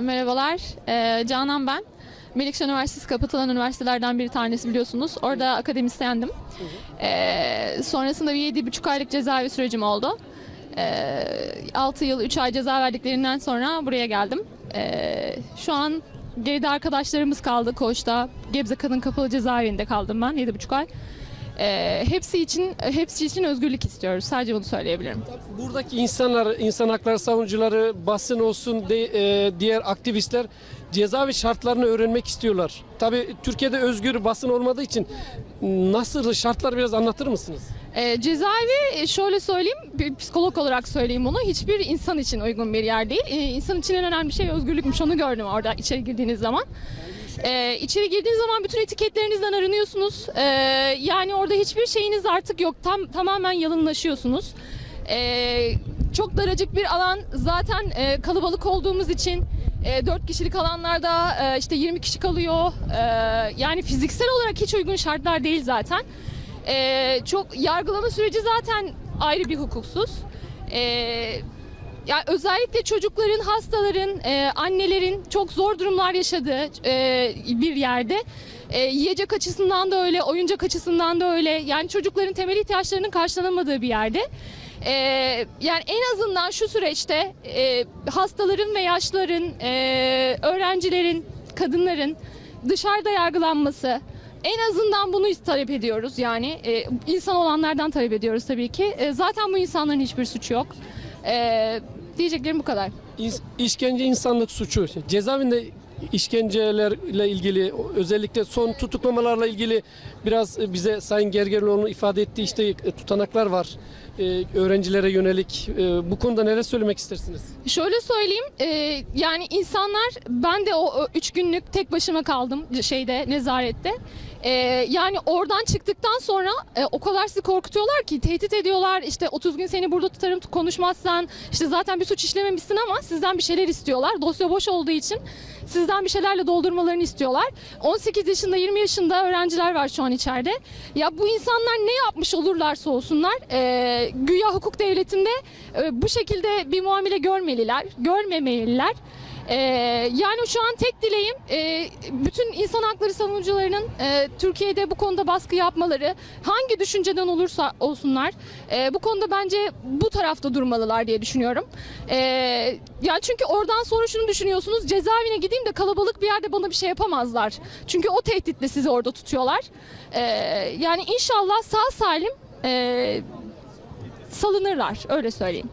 Merhabalar, ee, Canan ben. Melikşah Üniversitesi kapatılan üniversitelerden bir tanesi biliyorsunuz. Orada akademisyendim. Ee, sonrasında bir yedi buçuk aylık cezaevi sürecim oldu. Ee, 6 yıl 3 ay ceza verdiklerinden sonra buraya geldim. Ee, şu an geride arkadaşlarımız kaldı Koç'ta. Gebze Kadın Kapalı Cezaevinde kaldım ben yedi buçuk ay. Ee, hepsi için hepsi için özgürlük istiyoruz. Sadece bunu söyleyebilirim. Buradaki insanlar, insan hakları savunucuları, basın olsun, de- e, diğer aktivistler cezaevi şartlarını öğrenmek istiyorlar. Tabii Türkiye'de özgür basın olmadığı için nasıl şartlar biraz anlatır mısınız? E, cezaevi e, şöyle söyleyeyim, bir psikolog olarak söyleyeyim bunu. Hiçbir insan için uygun bir yer değil. E, insan için en önemli şey özgürlükmüş. Onu gördüm orada içeri girdiğiniz zaman. E, içeri girdiğiniz zaman bütün etiketlerinizden arınıyorsunuz. E, yani orada hiçbir şeyiniz artık yok. Tam tamamen yalınlaşıyorsunuz. E, çok daracık bir alan. Zaten e, kalabalık olduğumuz için e, 4 kişilik alanlarda e, işte 20 kişi kalıyor. E, yani fiziksel olarak hiç uygun şartlar değil zaten. Ee, çok yargılama süreci zaten ayrı bir hukuksuz. Ee, yani özellikle çocukların, hastaların, e, annelerin çok zor durumlar yaşadığı e, bir yerde. E, yiyecek açısından da öyle, oyuncak açısından da öyle. Yani çocukların temel ihtiyaçlarının karşılanamadığı bir yerde. E, yani en azından şu süreçte e, hastaların ve yaşlıların, e, öğrencilerin, kadınların dışarıda yargılanması, en azından bunu talep ediyoruz yani e, insan olanlardan talep ediyoruz tabii ki. E, zaten bu insanların hiçbir suçu yok. E, diyeceklerim bu kadar. İns- İşkence insanlık suçu. Cezaevinde işkencelerle ilgili özellikle son tutuklamalarla ilgili biraz bize Sayın Gergerlioğlu'nun ifade ettiği işte tutanaklar var. Ee, öğrencilere yönelik. Ee, bu konuda neler söylemek istersiniz? Şöyle söyleyeyim e, yani insanlar ben de o, o üç günlük tek başıma kaldım şeyde nezarette. E, yani oradan çıktıktan sonra e, o kadar sizi korkutuyorlar ki tehdit ediyorlar işte 30 gün seni burada tutarım konuşmazsan işte zaten bir suç işlememişsin ama sizden bir şeyler istiyorlar. Dosya boş olduğu için sizden bir şeylerle doldurmalarını istiyorlar. 18 yaşında 20 yaşında öğrenciler var şu an içeride. Ya bu insanlar ne yapmış olurlarsa olsunlar e, güya hukuk devletinde e, bu şekilde bir muamele görmeliler, görmemeliler. E, yani şu an tek dileğim e, bütün insan hakları savunucularının e, Türkiye'de bu konuda baskı yapmaları, hangi düşünceden olursa olsunlar, e, bu konuda bence bu tarafta durmalılar diye düşünüyorum. E, yani çünkü oradan sonra şunu düşünüyorsunuz, cezaevine gideyim de kalabalık bir yerde bana bir şey yapamazlar. Çünkü o tehditle sizi orada tutuyorlar. E, yani inşallah sağ salim e, salınırlar, öyle söyleyeyim.